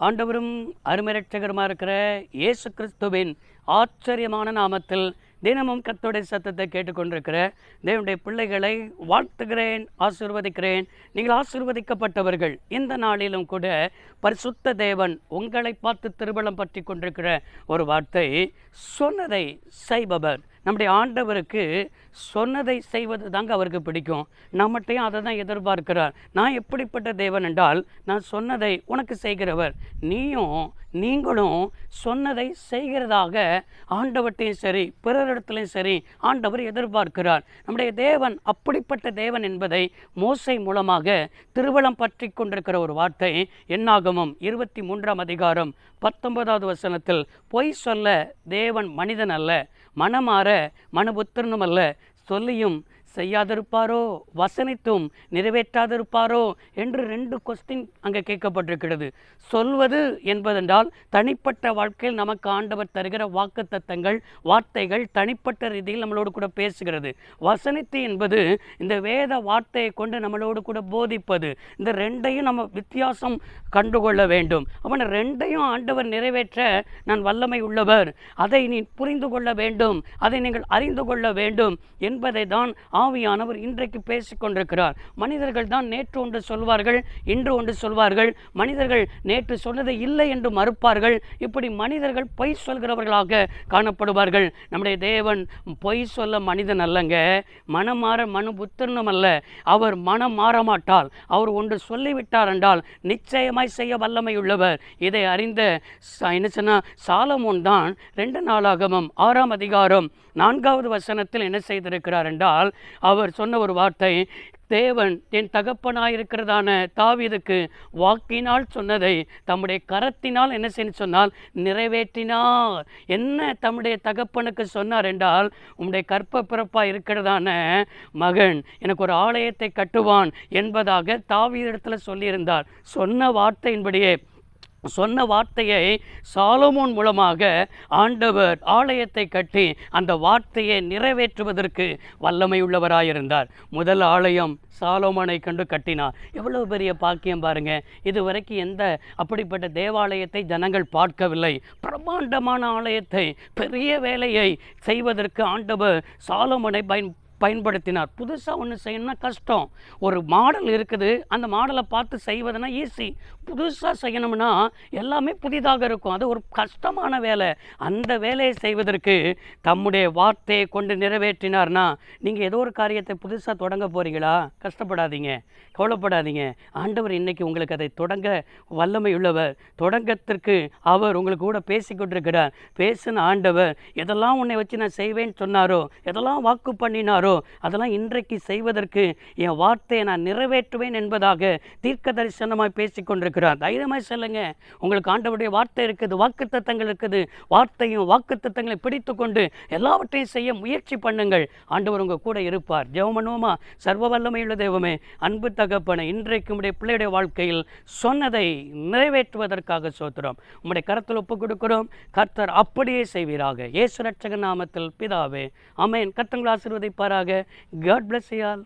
ஆண்டவரும் அருமரட்சகருமா இருக்கிற இயேசு கிறிஸ்துவின் ஆச்சரியமான நாமத்தில் தினமும் கர்த்தருடைய சத்தத்தை கேட்டுக்கொண்டிருக்கிற தேவனுடைய பிள்ளைகளை வாழ்த்துகிறேன் ஆசிர்வதிக்கிறேன். நீங்கள் ஆசிர்வதிக்கப்பட்டவர்கள் இந்த நாளிலும் கூட பரிசுத்த தேவன் உங்களை பார்த்து திருமணம் பற்றி கொண்டிருக்கிற ஒரு வார்த்தை சொன்னதை செய்பவர். நம்முடைய ஆண்டவருக்கு சொன்னதை செய்வது தாங்க அவருக்கு பிடிக்கும். நம்மகிட்டையும் அதை தான் எதிர்பார்க்கிறார். நான் எப்படிப்பட்ட தேவன் என்றால் நான் சொன்னதை உனக்கு செய்கிறவர். நீயும் நீங்களும் சொன்னதை செய்கிறதாக ஆண்டவர்கிட்டையும் சரி பிறரிடத்துலையும் சரி ஆண்டவர் எதிர்பார்க்கிறார். நம்முடைய தேவன் அப்படிப்பட்ட தேவன் என்பதை மோசை மூலமாக திருவளம் பற்றி கொண்டிருக்கிற ஒரு வார்த்தை என்னாகமும் இருபத்தி மூன்றாம் அதிகாரம் பத்தொன்பதாவது வசனத்தில் பொய் சொல்ல தேவன் மனிதன் அல்ல மனமாற மனபுத்திரனும் அல்ல சொல்லியும் செய்யாதிருப்பாரோ? வசனித்தும் நிறைவேற்றாதிருப்பாரோ? என்று ரெண்டு கொஸ்டின் அங்கே கேட்கப்பட்டிருக்கிறது. சொல்வது என்பதென்றால் தனிப்பட்ட வாழ்க்கையில் நமக்கு ஆண்டவர் தருகிற வாக்கு தத்தங்கள் வார்த்தைகள் தனிப்பட்ட ரீதியில் நம்மளோடு கூட பேசுகிறது. வசனித்து என்பது இந்த வேத வார்த்தையை கொண்டு நம்மளோடு கூட போதிப்பது. இந்த ரெண்டையும் நம்ம வித்தியாசம் கண்டுகொள்ள வேண்டும். அவன் ரெண்டையும் ஆண்டவர் நிறைவேற்ற நான் வல்லமை உள்ளவர். அதை நீ புரிந்து கொள்ள வேண்டும். அதை நீங்கள் அறிந்து கொள்ள வேண்டும். என்பதை தான் ஆவியானவர் இன்றைக்கு பேசிக் கொண்டிருக்கிறார் மனிதர்கள் தான் நேற்று ஒன்று சொல்வார்கள் இன்று ஒன்று சொல்வார்கள். மனிதர்கள் நேற்று சொன்னதை இல்லை என்று மறுப்பார்கள். இப்படி மனிதர்கள் பொய் சொல்கிறவர்களாக காணப்படுவார்கள். நம்முடைய தேவன் பொய் சொல்ல மனிதன் அல்லங்க. மனம் மனு புத்திரனும் அல்ல. அவர் மனம் மாற மாட்டால் அவர் ஒன்று சொல்லிவிட்டார் என்றால் நிச்சயமாய் செய்ய வல்லமை உள்ளவர் இதை அறிந்த என்ன சொன்னா சாலமோன் தான் ரெண்டு நாளாகமும் ஆறாம் அதிகாரம் நான்காவது வசனத்தில் என்ன செய்திருக்கிறார் என்றால் அவர் சொன்ன ஒரு வார்த்தை தேவன் என் தகப்பனாயிருக்கிறதான தாவீதுக்கு வாக்கினால் சொன்னதை தம்முடைய கரத்தினால் என்ன செய்ய? சொன்னால் நிறைவேற்றினார். என்ன தம்முடைய தகப்பனுக்கு சொன்னார் என்றால் உம்முடைய கற்ப பிறப்பாக இருக்கிறதான மகன் எனக்கு ஒரு ஆலயத்தை கட்டுவான் என்பதாக தாவீதிடத்தில் சொல்லியிருந்தார். சொன்ன வார்த்தையின்படியே சொன்ன வார்த்தையை சாலமோன் மூலமாக ஆண்டவர் ஆலயத்தை கட்டி அந்த வார்த்தையை நிறைவேற்றுவதற்கு வல்லமை உள்ளவராயிருந்தார் முதல் ஆலயம் சாலோமனை கண்டு கட்டினார். எவ்வளவு பெரிய பாக்கியம் பாருங்க. இதுவரைக்கும் எந்த அப்படிப்பட்ட தேவாலயத்தை ஜனங்கள் பார்க்கவில்லை. பிரம்மாண்டமான ஆலயத்தை பெரிய வேலையை செய்வதற்கு ஆண்டவர் சாலோமனை பயன் பயன்படுத்தினார். புதுசாக ஒன்று செய்யணும்னா கஷ்டம். ஒரு மாடல் இருக்குது. அந்த மாடலை பார்த்து செய்வதுனா ஈஸி புதுசாக செய்யணும்னா எல்லாமே புதிதாக இருக்கும். அது ஒரு கஷ்டமான வேலை. அந்த வேலையை செய்வதற்கு தம்முடைய வார்த்தையை கொண்டு நிறைவேற்றினார்னா நீங்கள் ஏதோ ஒரு காரியத்தை புதுசாக தொடங்க போகிறீங்களா கஷ்டப்படாதீங்க. கவலைப்படாதீங்க. ஆண்டவர் இன்னைக்கு உங்களுக்கு அதை தொடங்க வல்லமை உள்ளவர் தொடங்கத்திற்கு அவர் உங்களுக்கு கூட பேசிக்கொண்டிருக்கிறார் பேசின ஆண்டவர் எதெல்லாம் உன்னை வச்சு நான் செய்வேன்னு சொன்னாரோ எதெல்லாம் வாக்கு பண்ணினாரோ அதெல்லாம் இன்றைக்கு செய்வதற்கு என் வார்த்தையை நான் நிறைவேற்றுவேன் என்பதாக தீர்க்க தரிசனமாய் பேசி கொண்டிருக்கிறார் தைரியமாய் சொல்லுங்க. உங்களுக்கு ஆண்டவருடைய வார்த்தை இருக்குது வாக்கு தத்தங்கள் இருக்குது. வார்த்தையும் வாக்கு தத்தங்களை பிடித்து கொண்டு எல்லாவற்றையும் செய்ய முயற்சி பண்ணுங்கள். ஆண்டவர் உங்கள் கூட இருப்பார். ஜெவமனோமா சர்வ வல்லமையுள்ள தெய்வமே அன்பு தகப்பனை இன்றைக்கு உடைய பிள்ளையுடைய வாழ்க்கையில் சொன்னதை நிறைவேற்றுவதற்காக சோத்துறோம் உங்களுடைய கரத்தில் ஒப்புக் கொடுக்கிறோம். கர்த்தர் அப்படியே செய்வீராக. இயேசு ரட்சக நாமத்தில் பிதாவே. அமேன் आ गए। God bless you all